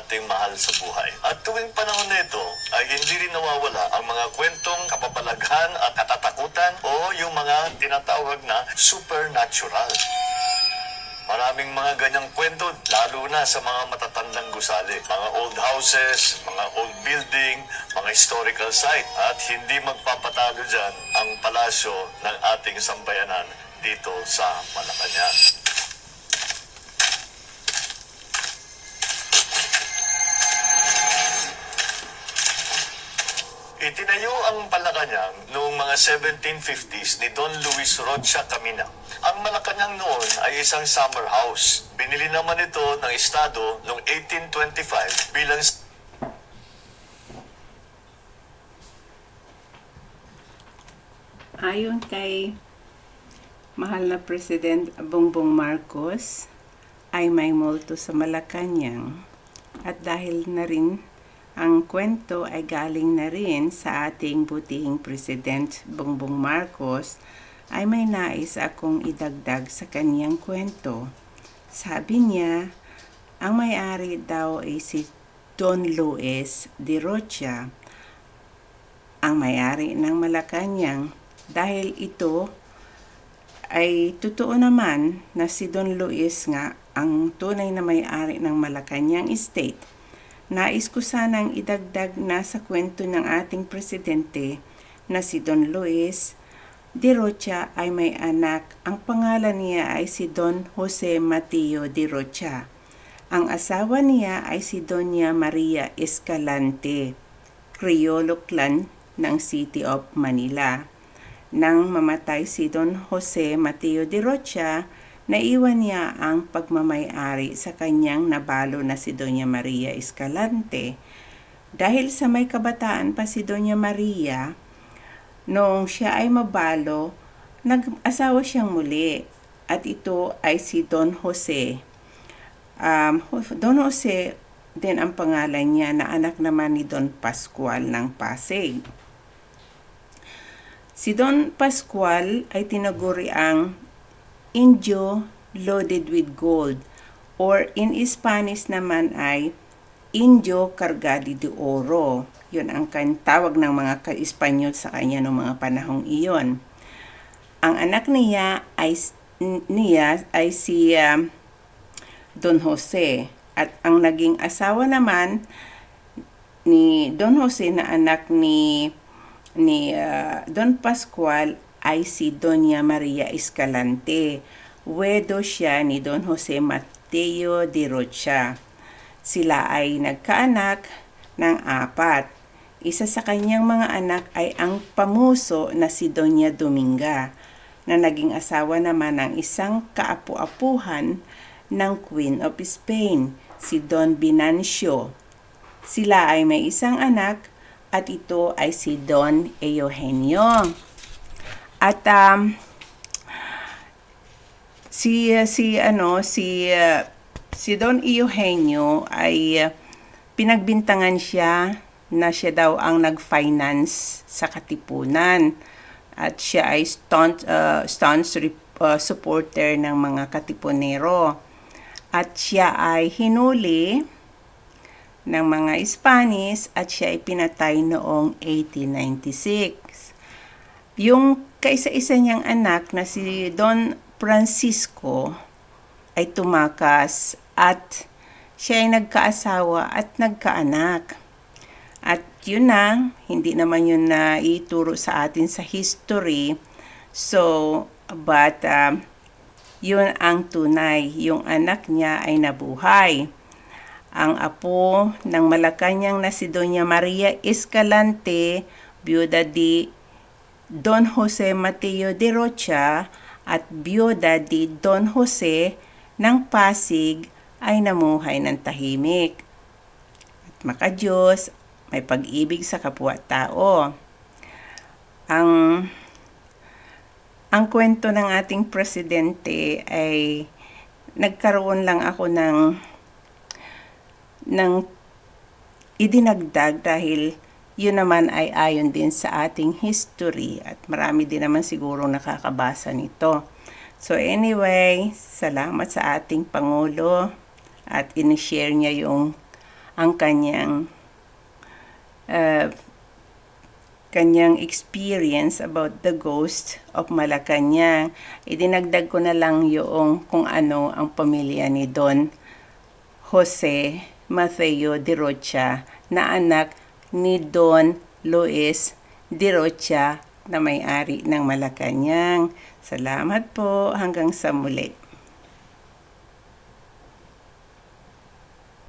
ating mahal sa buhay. At tuwing panahon na ito ay hindi rin nawawala ang mga kwentong kapabalaghan at katatakutan o yung mga tinatawag na supernatural. Maraming mga ganyang kwento, lalo na sa mga matatandang gusali. Mga old houses, mga old building, mga historical site. At hindi magpapatalo dyan ang palasyo ng ating sambayanan dito sa Malacanang. Itinayo ang Malacanang noong mga 1750s ni Don Luis Rocha Camina. Ang Malacanang noon ay isang summer house. Binili naman ito ng Estado noong 1825 bilang Ayon kay mahal na President Bongbong Marcos, ay may multo sa Malacanang. At dahil na rin ang kwento ay galing na rin sa ating butihing President Bongbong Marcos, ay may nais akong idagdag sa kanyang kwento. Sabi niya, ang may-ari daw ay si Don Luis de Rocha, ang may-ari ng Malacanang dahil ito ay totoo naman na si Don Luis nga ang tunay na may-ari ng Malacanang Estate. Nais ko sanang idagdag na sa kwento ng ating presidente na si Don Luis de Rocha ay may anak. Ang pangalan niya ay si Don Jose Mateo de Rocha. Ang asawa niya ay si Doña Maria Escalante, Criollo clan ng City of Manila. Nang mamatay si Don Jose Mateo de Rocha, naiwan niya ang pagmamayari sa kanyang nabalo na si Doña Maria Escalante. Dahil sa may kabataan pa si Doña Maria, noong siya ay mabalo, nag-asawa siyang muli at ito ay si Don Jose. Um, Don Jose din ang pangalan niya na anak naman ni Don Pascual ng Pasig. Si Don Pascual ay tinaguri ang Indio loaded with gold or in Spanish naman ay Indio cargado de oro. Yun ang tawag ng mga ka-Espanyol sa kanya noong mga panahong iyon. Ang anak niya ay niya ay si um, Don Jose at ang naging asawa naman ni Don Jose na anak ni ni uh, Don Pascual ay si Doña Maria Escalante. Wedo siya ni Don Jose Mateo de Rocha. Sila ay nagkaanak ng apat. Isa sa kanyang mga anak ay ang pamuso na si Doña Dominga na naging asawa naman ng isang kaapu-apuhan ng Queen of Spain, si Don Binancio. Sila ay may isang anak at ito ay si Don Eugenio. At um, si si ano si uh, si Don Eugenio ay uh, pinagbintangan siya na siya daw ang nag-finance sa katipunan at siya ay stunt uh, stunt uh, supporter ng mga katipunero at siya ay hinuli ng mga Spanish at siya ay pinatay noong 1896. Yung kaisa-isa niyang anak na si Don Francisco ay tumakas at siya ay nagkaasawa at nagkaanak. At yun na, hindi naman yun na ituro sa atin sa history. So, but uh, yun ang tunay. Yung anak niya ay nabuhay. Ang apo ng Malacanang na si Doña Maria Escalante, byuda di Don Jose Mateo de Rocha at byuda di Don Jose ng Pasig ay namuhay ng tahimik. At makajos, may pag-ibig sa kapwa-tao. Ang ang kwento ng ating presidente ay nagkaroon lang ako ng ng idinagdag dahil yun naman ay ayon din sa ating history at marami din naman siguro nakakabasa nito. So anyway, salamat sa ating Pangulo at in-share niya yung ang kanyang uh, kanyang experience about the ghost of Malacanang. Idinagdag ko na lang yung kung ano ang pamilya ni Don Jose Mateo de Rocha na anak ni Don Luis de Rocha na may-ari ng Malacanang. Salamat po. Hanggang sa muli.